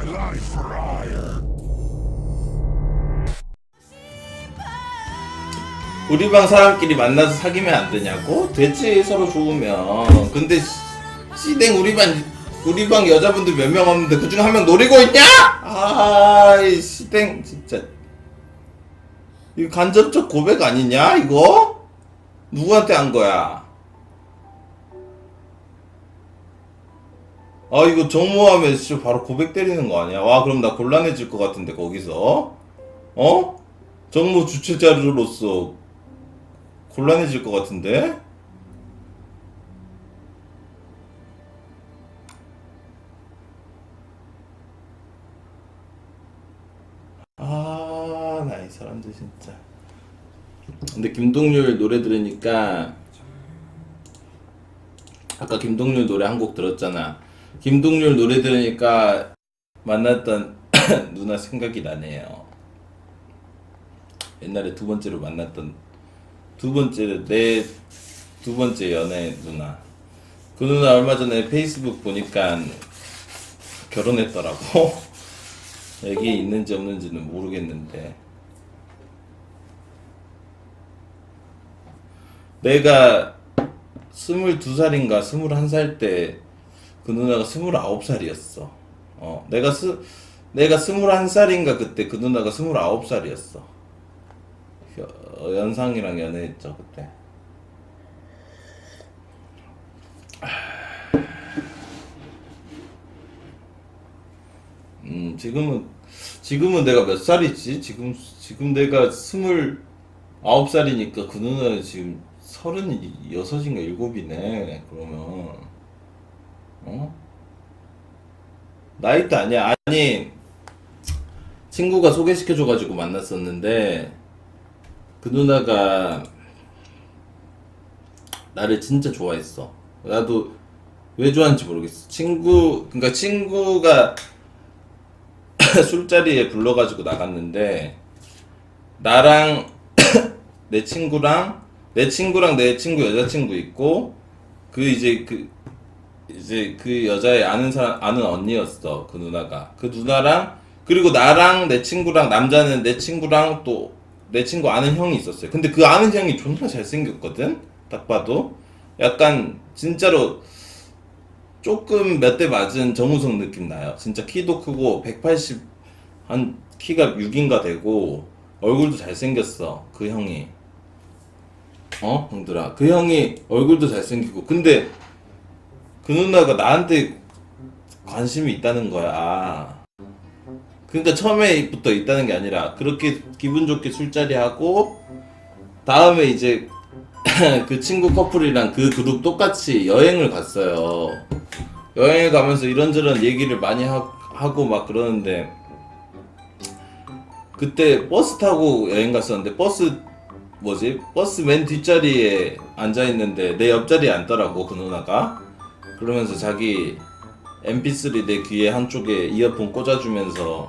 my life for hire. 우리 방 사람끼리 만나서 사귀면 안 되냐고? 되지 서로 좋으면 근데 씨- 씨댕 우리 반 우리 방 여자분들 몇 명 없는데 그중 한 명 노리고 있냐? 아이 씨댕 진짜 이거 간접적 고백 아니냐 이거? 누구한테 한 거야? 아 이거 정모하면 진짜 바로 고백 때리는 거 아니야? 와 그럼 나 곤란해질 것 같은데 거기서 어? 정모 주최자로서 곤란해질 것 같은데? 아, 나 이 사람들 진짜. 근데 김동률 노래 들으니까 아까 김동률 노래 한 곡 들었잖아. 김동률 노래 들으니까 만났던 누나 생각이 나네요. 옛날에 두 번째로 만났던 두 번째 내 두 번째 연애 누나. 그 누나 얼마 전에 페이스북 보니까 결혼했더라고. 애기 있는지 없는지는 모르겠는데. 내가 스물두 살인가 스물한 살때 그 누나가 스물아홉 살이었어 어 내가 스 내가 스물한 살인가 그때 그 누나가 스물아홉 살이었어 여- 연상이랑 연애했죠 그때. 음 지금은 지금은 내가 몇 살이지? 지금 지금 내가 스물 아홉 살이니까 그 누나는 지금 서른 여섯인가 일곱이네. 그러면 어 나이도 아니야. 아니 친구가 소개시켜줘가지고 만났었는데 그 누나가 나를 진짜 좋아했어. 나도 왜 좋아하는지 모르겠어. 친구, 그러니까 친구가 술자리에 불러가지고 나갔는데 나랑 내 친구랑 내 친구랑 내 친구 여자친구 있고 그 이제 그 이제 그 여자의 아는 사람 아는 언니였어 그 누나가. 그 누나랑 그리고 나랑 내 친구랑 남자는 내 친구랑 또 내 친구 아는 형이 있었어요. 근데 그 아는 형이 존나 잘생겼거든? 딱 봐도. 약간 진짜로 조금 몇 대 맞은 정우성 느낌 나요. 진짜 키도 크고 180 한 키가 6인가 되고 얼굴도 잘생겼어 그 형이. 어? 형들아. 그 형이 얼굴도 잘생기고. 근데 그 누나가 나한테 관심이 있다는 거야. 그러니까 처음에부터 있다는 게 아니라 그렇게 기분 좋게 술자리 하고 다음에 이제 그 친구 커플이랑 그 그룹 똑같이 여행을 갔어요. 여행을 가면서 이런저런 얘기를 많이 하, 하고 막 그러는데 그때 버스 타고 여행 갔었는데 버스 뭐지 버스 맨 뒷자리에 앉아 있는데 내 옆자리에 앉더라고 그 누나가 그러면서 자기 mp3 내 귀에 한쪽에 이어폰 꽂아주면서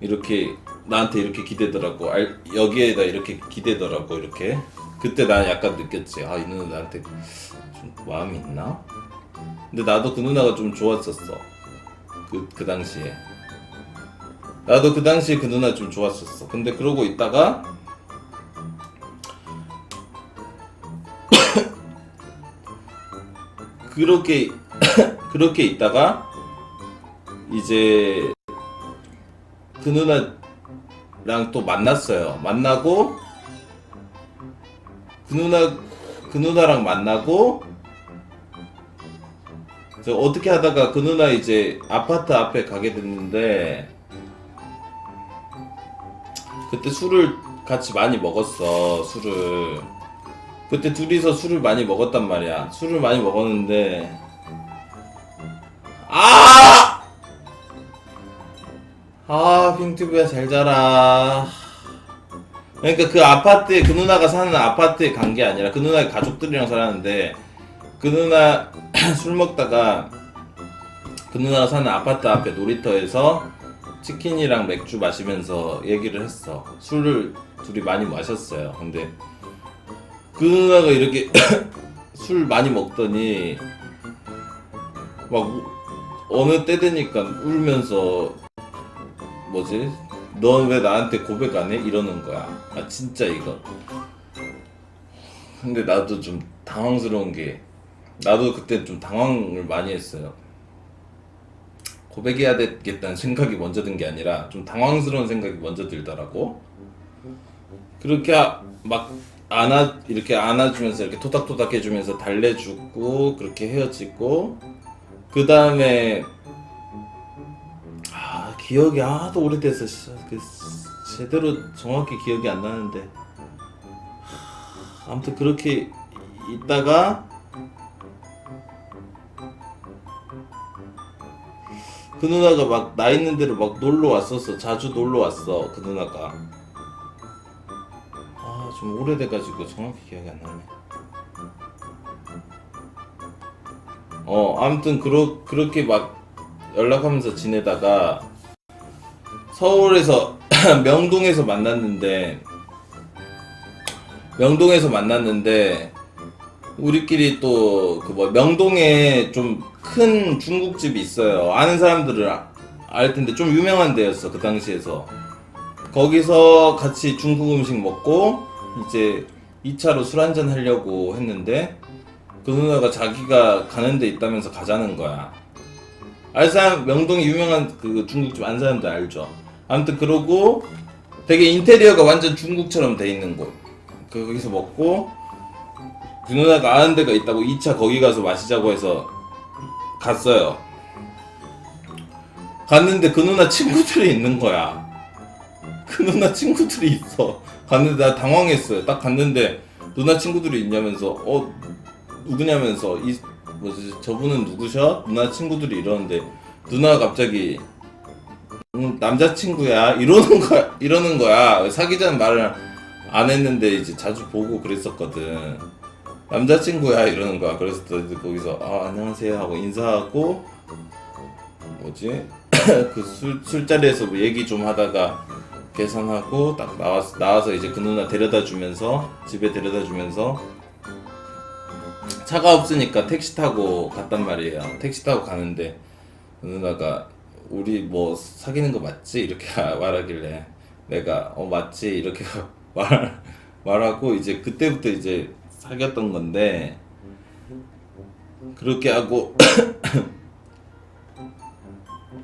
이렇게 나한테 이렇게 기대더라고. 알, 여기에다 이렇게 기대더라고 이렇게. 그때 난 약간 느꼈지. 아 이 누나 나한테 좀 마음이 있나? 근데 나도 그 누나가 좀 좋았었어. 그, 그 당시에. 나도 그 당시에 그 누나 좀 좋았었어. 근데 그러고 있다가 그렇게 그렇게 있다가 이제 그 누나랑 또 만났어요. 만나고 그 누나 그 누나랑 만나고 저 어떻게 하다가 그 누나 이제 아파트 앞에 가게 됐는데 그때 술을 같이 많이 먹었어 술을 그때 둘이서 술을 많이 먹었단 말이야. 술을 많이 먹었는데 아! 아, 핑튜브야 잘 자라. 그러니까 그 아파트에 그 누나가 사는 아파트에 간 게 아니라 그 누나의 가족들이랑 살았는데 그 누나 술 먹다가 그 누나가 사는 아파트 앞에 놀이터에서 치킨이랑 맥주 마시면서 얘기를 했어. 술을 둘이 많이 마셨어요. 근데 그 누나가 이렇게 술 많이 먹더니 막 우- 어느 때 되니까 울면서 뭐지? 넌 왜 나한테 고백 안 해? 이러는 거야. 아 진짜 이거. 근데 나도 좀 당황스러운 게 나도 그때 좀 당황을 많이 했어요. 고백해야 되겠다는 생각이 먼저 든 게 아니라 좀 당황스러운 생각이 먼저 들더라고. 그렇게 아- 막 안아 이렇게 안아주면서 이렇게 토닥토닥 해주면서 달래주고 그렇게 헤어지고 그 다음에 아 기억이 하도 오래돼서 씨, 그 제대로 정확히 기억이 안 나는데. 하, 아무튼 그렇게 있다가 그 누나가 막 나 있는 데로 막 놀러 왔었어. 자주 놀러 왔어 그 누나가. 아 좀 오래돼가지고 정확히 기억이 안 나네. 어 아무튼 그러, 그렇게 막 연락하면서 지내다가 서울에서 명동에서 만났는데 명동에서 만났는데 우리끼리 또 그 뭐 명동에 좀 큰 중국집이 있어요. 아는 사람들을 아- 알 텐데 좀 유명한 데였어 그 당시에서. 거기서 같이 중국 음식 먹고 이제 2차로 술 한잔 하려고 했는데 그 누나가 자기가 가는 데 있다면서 가자는 거야. 알 사람 명동에 유명한 그 중국집 안 사람들 알죠. 아무튼 그러고 되게 인테리어가 완전 중국처럼 돼 있는 곳. 그 거기서 먹고 그 누나가 아는 데가 있다고 2차 거기 가서 마시자고 해서 갔어요. 갔는데 그 누나 친구들이 있는 거야. 그 누나 친구들이 있어. 갔는데 나 당황했어요. 딱 갔는데 누나 친구들이 있냐면서 어 누구냐면서 이 뭐지 저분은 누구셔? 누나 친구들이 이러는데 누나가 갑자기 음, 남자친구야 이러는 거야 이러는 거야 사귀자는 말을 안 했는데 이제 자주 보고 그랬었거든 남자친구야 이러는 거야 그래서 거기서 아 안녕하세요 하고 인사하고 뭐지 그 술 술자리에서 뭐 얘기 좀 하다가 계산하고 딱 나와서 나와서 이제 그 누나 데려다 주면서 집에 데려다 주면서 차가 없으니까 택시 타고 갔단 말이에요. 택시 타고 가는데 그 누나가 우리 뭐 사귀는 거 맞지? 이렇게 말하길래 내가 어 맞지? 이렇게 말 말하고 이제 그때부터 이제 사귀었던 건데 그렇게 하고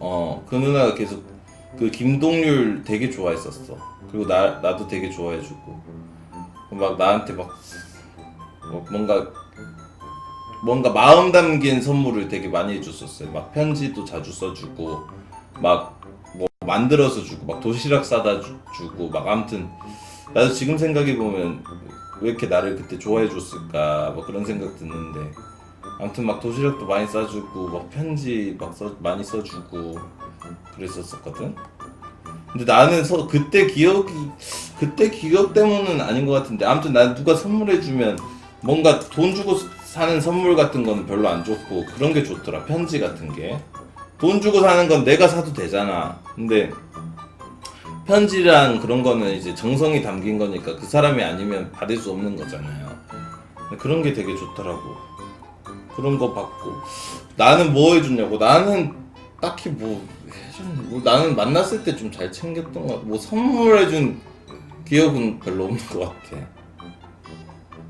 어 그 누나가 계속 그 김동률 되게 좋아했었어. 그리고 나 나도 되게 좋아해주고 막 나한테 막뭐 뭔가 뭔가 마음 담긴 선물을 되게 많이 해줬었어요. 막 편지도 자주 써주고 막 뭐 만들어서 주고 막 도시락 싸다 주- 주고 막 아무튼 나도 지금 생각해 보면 왜 이렇게 나를 그때 좋아해 줬을까 뭐 그런 생각 드는데 아무튼 막 도시락도 많이 싸주고 막 편지 막 써, 많이 써주고 그랬었었거든. 근데 나는 서, 그때 기억이 그때 기억 때문은 아닌 것 같은데. 아무튼 난 누가 선물해주면 뭔가 돈 주고 사는 선물 같은 건 별로 안 좋고 그런 게 좋더라 편지 같은 게. 돈 주고 사는 건 내가 사도 되잖아. 근데 편지랑 그런 거는 이제 정성이 담긴 거니까 그 사람이 아니면 받을 수 없는 거잖아요. 그런 게 되게 좋더라고. 그런 거 받고. 나는 뭐 해줬냐고. 나는 딱히 뭐 해준 뭐 나는 만났을 때 좀 잘 챙겼던 것 같아. 뭐 선물해준 기억은 별로 없는 것 같아.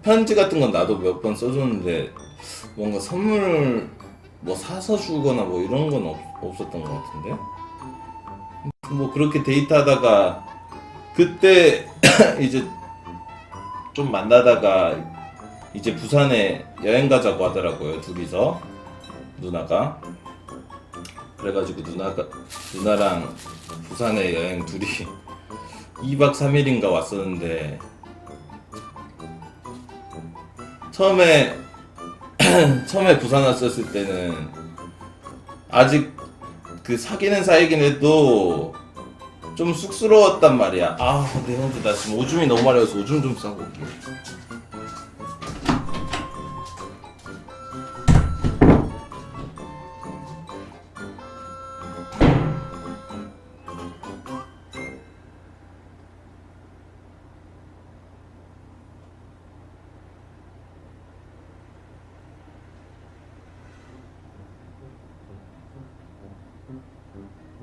편지 같은 건 나도 몇 번 써줬는데 뭔가 선물 뭐 사서 주거나 뭐 이런 건 없, 없었던 것 같은데? 뭐 그렇게 데이트하다가 그때 이제 좀 만나다가 이제 부산에 여행 가자고 하더라고요 둘이서. 누나가 그래가지고 누나가 누나랑 부산에 여행 둘이 2박 3일인가 왔었는데 처음에 처음에 부산 왔었을 때는 아직 그 사귀는 사이긴 해도 좀 쑥스러웠단 말이야. 아, 내 형들 나 지금 오줌이 너무 마려워서 오줌 좀 싸고 올게.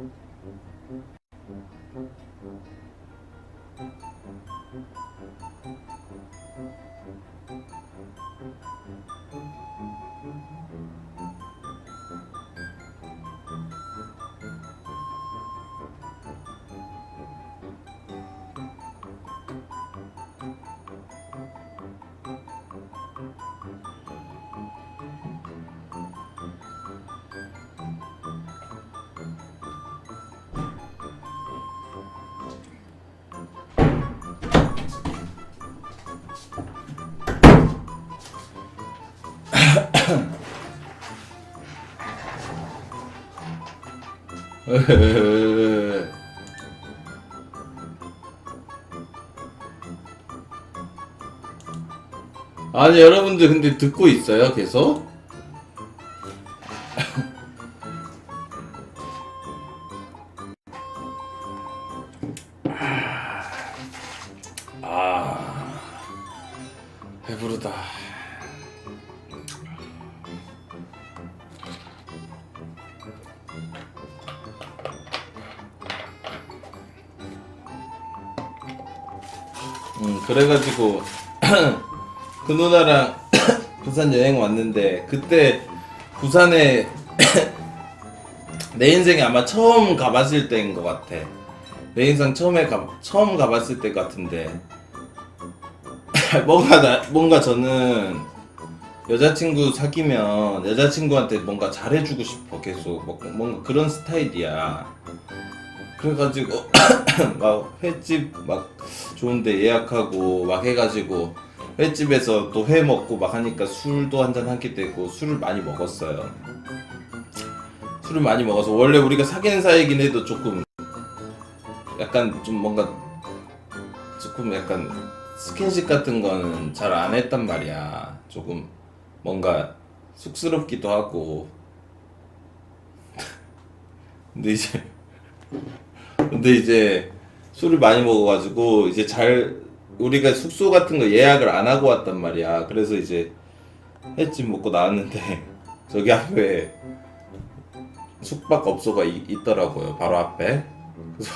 Thank you. 아니 여러분들 근데 듣고 있어요 계속? 음 그래가지고 그 누나랑 부산 여행 왔는데 그때 부산에 내 인생에 아마 처음 가봤을 때인 것 같아. 내 인생 처음에 가 처음 가봤을 때 같은데 뭔가 나, 뭔가 저는 여자친구 사귀면 여자친구한테 뭔가 잘해주고 싶어 계속 뭐- 뭔가 그런 스타일이야. 그래가지고 막 횟집 막 좋은데 예약하고 막 해가지고 횟집에서 또 회 먹고 막 하니까 술도 한 잔 하게 되고 술을 많이 먹었어요. 술을 많이 먹어서 원래 우리가 사귀는 사이긴 해도 조금 약간 좀 뭔가 조금 약간 스킨십 같은 거는 잘 안 했단 말이야. 조금 뭔가 쑥스럽기도 하고. 근데 이제 근데 이제 술을 많이 먹어가지고 이제 잘 우리가 숙소 같은 거 예약을 안 하고 왔단 말이야. 그래서 이제 횟집 먹고 나왔는데 저기 앞에 숙박업소가 이- 있더라고요. 바로 앞에. 그래서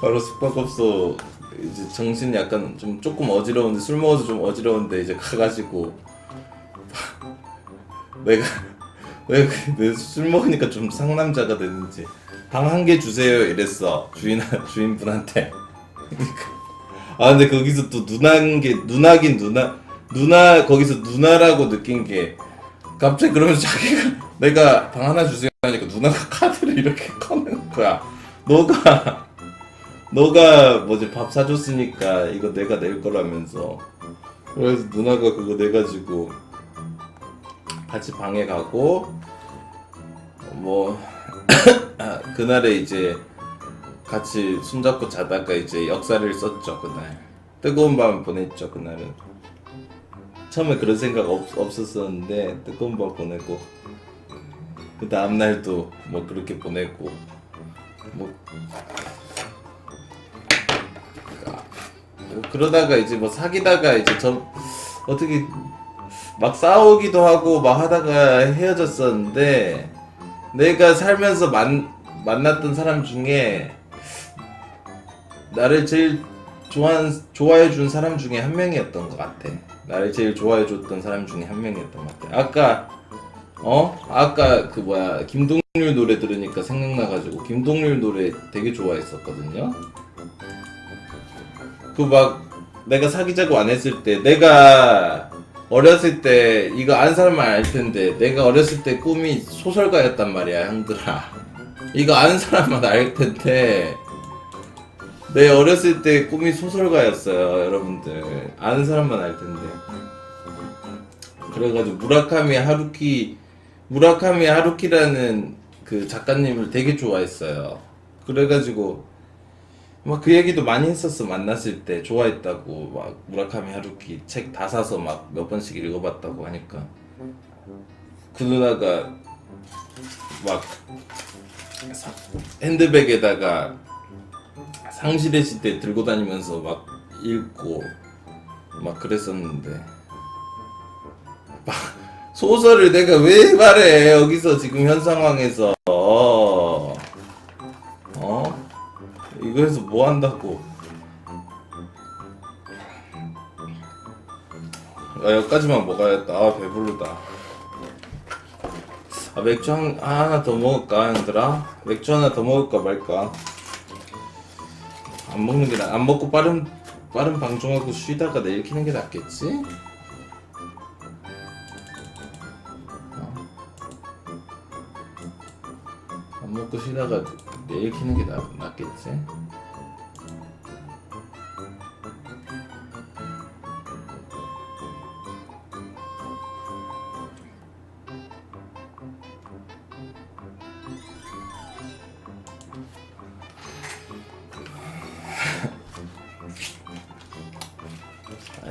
바로 숙박업소 이제 정신이 약간 좀 조금 어지러운데 술 먹어서 좀 어지러운데 이제 가가지고 내가 왜술 먹으니까 좀 상남자가 됐는지. 방 한 개 주세요 이랬어 주인 주인분한테. 아 근데 거기서 또 누나인 게 누나긴 누나 누나 거기서 누나라고 느낀 게 갑자기 그러면서 자기가 내가 방 하나 주세요 하니까 누나가 카드를 이렇게 꺼내는 거야. 너가 너가 뭐지 밥 사줬으니까 이거 내가 낼 거라면서. 그래서 누나가 그거 내 가지고 같이 방에 가고 뭐 아, 그날에 이제 같이 손잡고 자다가 이제 역사를 썼죠 그날. 뜨거운 밤 보냈죠 그날은. 처음에 그런 생각 없, 없었었는데 뜨거운 밤 보내고 그 다음 날도 뭐 그렇게 보내고 뭐, 뭐 그러다가 이제 뭐 사귀다가 이제 저 어떻게 막 싸우기도 하고 막 하다가 헤어졌었는데 내가 살면서 만, 만났던 사람 중에 나를 제일 좋아한, 좋아해 준 사람 중에 한 명이었던 것 같아. 나를 제일 좋아해 줬던 사람 중에 한 명이었던 것 같아. 아까 어? 아까 그 뭐야 김동률 노래 들으니까 생각나가지고 김동률 노래 되게 좋아했었거든요. 그 막 내가 사귀자고 안 했을 때 내가 어렸을 때 이거 아는 사람만 알 텐데 내가 어렸을 때 꿈이 소설가였단 말이야 형들아. 이거 아는 사람만 알 텐데 내 어렸을 때 꿈이 소설가였어요 여러분들. 아는 사람만 알 텐데. 그래가지고 무라카미 하루키 무라카미 하루키라는 그 작가님을 되게 좋아했어요. 그래가지고 막 그 얘기도 많이 했었어. 만났을 때 좋아했다고 막 무라카미 하루키 책 다 사서 막 몇 번씩 읽어봤다고 하니까. 그 누나가 막 사- 핸드백에다가 상실의 시대 들고 다니면서 막 읽고 막 그랬었는데. 막 소설을 내가 왜 말해? 여기서 지금 현 상황에서 이거 해서 뭐 한다고? 아 여기까지만 먹어야겠다. 아 배부르다. 아 맥주 한, 하나 더 먹을까 형들아? 맥주 하나 더 먹을까 말까? 안 먹는 게 나, 안 먹고 빠른 빠른 방송하고 쉬다가 내일 키는 게 낫겠지? 안 먹고 쉬다가 내일 키는 게 나, 낫겠지?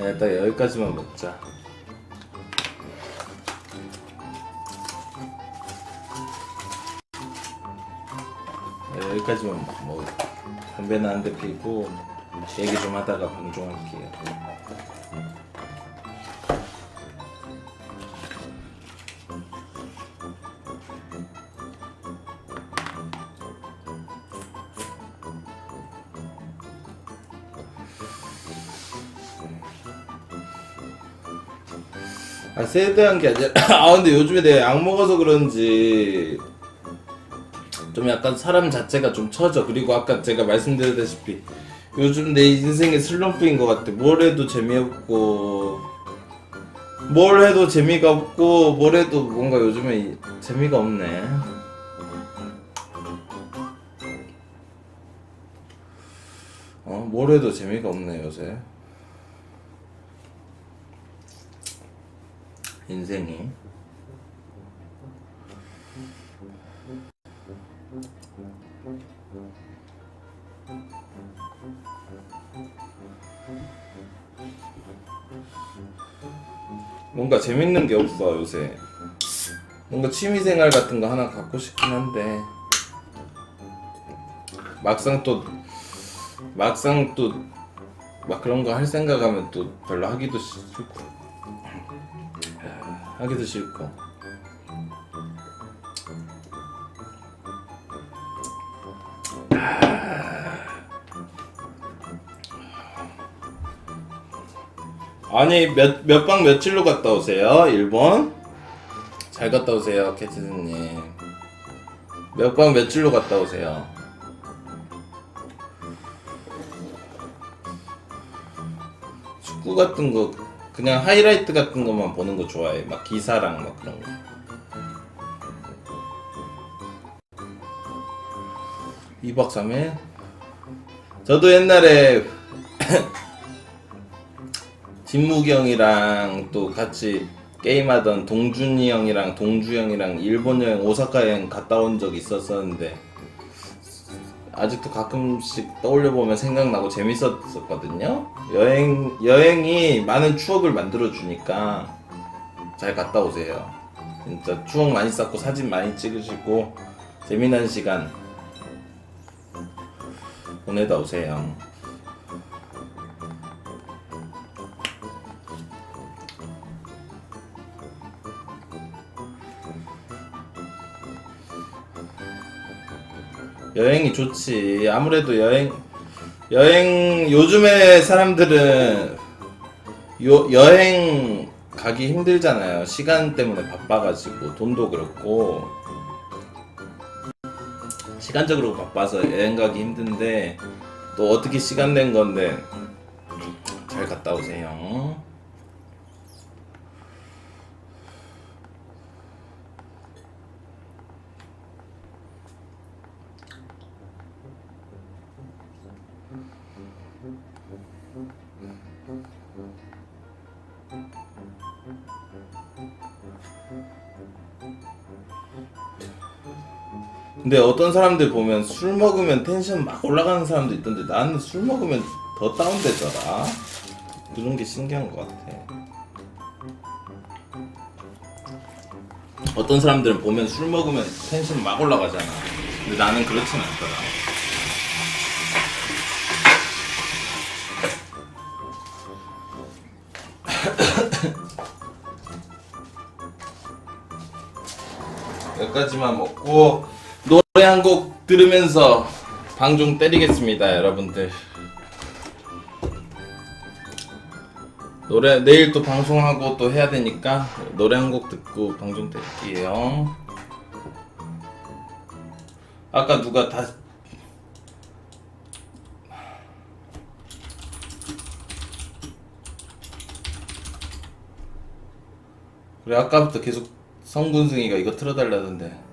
아니야, 딱 여기까지만 먹자. 네, 여기까지만 먹 담배는 한대 피고 얘기 좀 하다가 방종할게요. 세드한 게 아니라 아 근데 요즘에 내가 약 먹어서 그런지 좀 약간 사람 자체가 좀 처져. 그리고 아까 제가 말씀드렸다시피 요즘 내 인생의 슬럼프인 것 같아. 뭘 해도 재미없고 뭘 해도 재미가 없고 뭘 해도 뭔가 요즘에 이- 재미가 없네. 어, 뭘 해도 재미가 없네 요새 인생이. 뭔가 재밌는 게 없어 요새. 뭔가 취미생활 같은 거 하나 갖고 싶긴 한데. 막상 또 막상 또 막 그런 거 할 생각하면 또 별로 하기도 싫고 하기도 싫고 아니 몇 몇 박 며칠로 갔다 오세요? 일본? 잘 갔다 오세요 캐치즈님. 몇 박 며칠로 갔다 오세요? 축구 같은 거 그냥 하이라이트 같은 것만 보는 거 좋아해. 막 기사랑 막 그런 거. 이박삼일 저도 옛날에 진무기 형이랑 또 같이 게임하던 동준이 형이랑 동주 형이랑 일본 여행 오사카 여행 갔다 온 적이 있었었는데 아직도 가끔씩 떠올려 보면 생각나고 재밌었었거든요. 여행 여행이 많은 추억을 만들어 주니까 잘 갔다 오세요. 진짜 추억 많이 쌓고 사진 많이 찍으시고 재미난 시간 보내다 오세요. 여행이 좋지. 아무래도 여행 여행 요즘에 사람들은 요 여행 가기 힘들잖아요. 시간 때문에 바빠가지고 돈도 그렇고 시간적으로 바빠서 여행 가기 힘든데 또 어떻게 시간 낸 건데 잘 갔다 오세요. 근데 어떤 사람들 보면 술 먹으면 텐션 막 올라가는 사람도 있던데 나는 술 먹으면 더 다운되더라. 그런 게 신기한 것 같아. 어떤 사람들은 보면 술 먹으면 텐션 막 올라가잖아. 근데 나는 그렇진 않더라. 여기까지만 먹고 노래 한 곡 들으면서 방종 때리겠습니다, 여러분들. 노래 내일 또 방송하고 또 해야 되니까 노래 한 곡 듣고 방송 때릴게요. 아까 누가 다 그래 아까부터 계속 성군승이가 이거 틀어달라던데